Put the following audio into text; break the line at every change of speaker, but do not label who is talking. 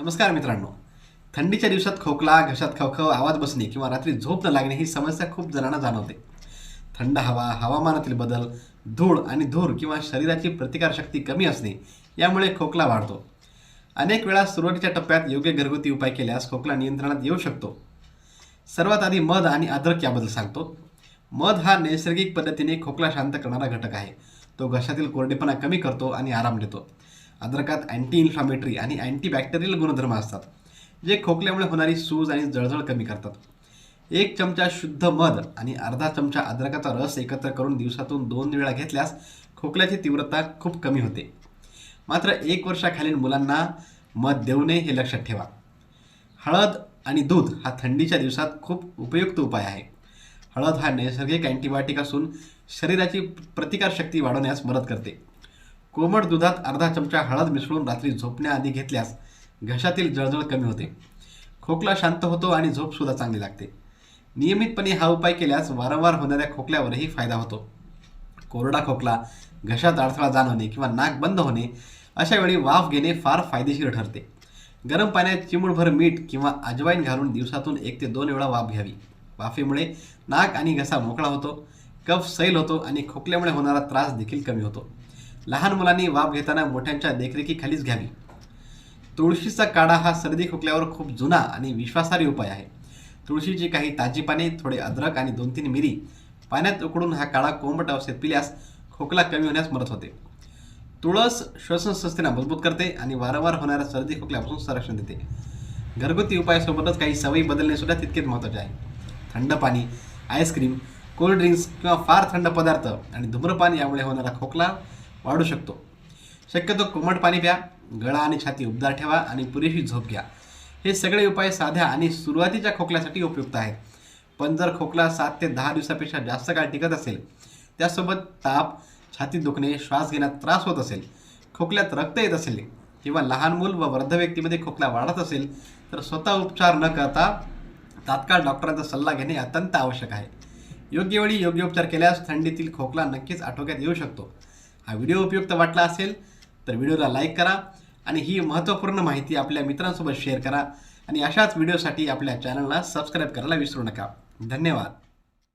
नमस्कार मित्रांनो. थंडीच्या दिवसात खोकला घशात खवखव आवाज बसणे किंवा रात्री झोप न लागणे ही समस्या खूप जणांना जाणवते. थंड हवा हवामानातील बदल धूळ आणि धूर किंवा शरीराची प्रतिकारशक्ती कमी असणे यामुळे खोकला वाढतो. अनेक वेळा सुरुवातीच्या टप्प्यात योग्य घरगुती उपाय केल्यास खोकला नियंत्रणात येऊ शकतो. सर्वात आधी मध आणि अद्रक याबद्दल सांगतो. मध हा नैसर्गिक पद्धतीने खोकला शांत करणारा घटक आहे. तो घशातील कोरडेपणा कमी करतो आणि आराम देतो. अद्रकात अँटी इन्फ्लामेटरी आणि अँटीबॅक्टेरियल गुणधर्म असतात जे खोकल्यामुळे होणारी सूज आणि जळजळ कमी करतात. एक चमचा शुद्ध मध आणि अर्धा चमचा अद्रकाचा रस एकत्र करून दिवसातून दोन वेळा घेतल्यास खोकल्याची तीव्रता खूप कमी होते. मात्र एक वर्षाखालील मुलांना मध देऊ नये हे लक्षात ठेवा. हळद आणि दूध हा थंडीच्या दिवसात खूप उपयुक्त उपाय आहे. हळद हा नैसर्गिक अँटीबायोटिक असून शरीराची प्रतिकारशक्ती वाढवण्यास मदत करते. कोमट दुधात अर्धा चमचा हळद मिसळून रात्री झोपण्याआधी घेतल्यास घशातील जळजळ कमी होते. खोकला शांत होतो आणि झोपसुद्धा चांगली लागते. नियमितपणे हा उपाय केल्यास वारंवार होणाऱ्या खोकल्यावरही फायदा होतो. कोरडा खोकला घशात अडथळा जाणवणे किंवा नाक बंद होणे अशा वेळी वाफ घेणे फार फायदेशीर ठरते. गरम पाण्यात चिमूळभर मीठ किंवा अजवाईन घालून दिवसातून एक ते दोन वेळा वाफ घ्यावी. वाफेमुळे नाक आणि घसा मोकळा होतो कफ सैल होतो आणि खोकल्यामुळे होणारा त्रास देखील कमी होतो. लहान मुलांनी वाफ घेताना मोठ्यांच्या देखरेखीखालीच घ्यावी. तुळशीचा काढा हा सर्दी खोकल्यावर खूप जुना आणि विश्वासार्ह उपाय आहे. तुळशीची काही ताजी पाने थोडे अद्रक आणि दोन तीन मिरी पाण्यात उकडून हा काढा कोंबट अवस्थेत पिल्यास खोकला कमी होण्यास मदत होते. तुळस श्वसन संस्थेना मजबूत करते आणि वारंवार होणाऱ्या सर्दी खोकल्यापासून संरक्षण देते. घरगुती उपायासोबतच काही सवयी बदलणे सुद्धा तितकेच महत्त्वाचे आहे. थंड पाणी आईस्क्रीम कोल्ड ड्रिंक्स किंवा फार थंड पदार्थ आणि धूम्रपान यामुळे होणारा खोकला वाढू शकतो. शक्यतो कोमट पाणी प्या गळा आणि छाती उबदार ठेवा आणि पुरेशी झोप घ्या. हे सगळे उपाय साध्या आणि सुरुवातीच्या खोकल्यासाठी उपयुक्त आहेत. पण जर खोकला सात ते दहा दिवसापेक्षा जास्त काळ टिकत असेल त्यासोबत ताप छाती दुखणे श्वास घेण्यात त्रास होत असेल खोकल्यात रक्त येत असेल किंवा लहान मूल व वृद्ध व्यक्तीमध्ये खोकला वाढत असेल तर स्वतः उपचार न करता तात्काळ डॉक्टरांचा सल्ला घेणे अत्यंत आवश्यक आहे. योग्य वेळी योग्य उपचार केल्यास थंडीतील खोकला नक्कीच आटोक्यात येऊ शकतो. हा व्हिडिओ उपयुक्त वाटला असेल तर व्हिडिओला लाईक करा आणि ही महत्त्वपूर्ण माहिती आपल्या मित्रांसोबत शेअर करा आणि अशाच व्हिडिओसाठी आपल्या चॅनलला सबस्क्राईब करायला विसरू नका. धन्यवाद.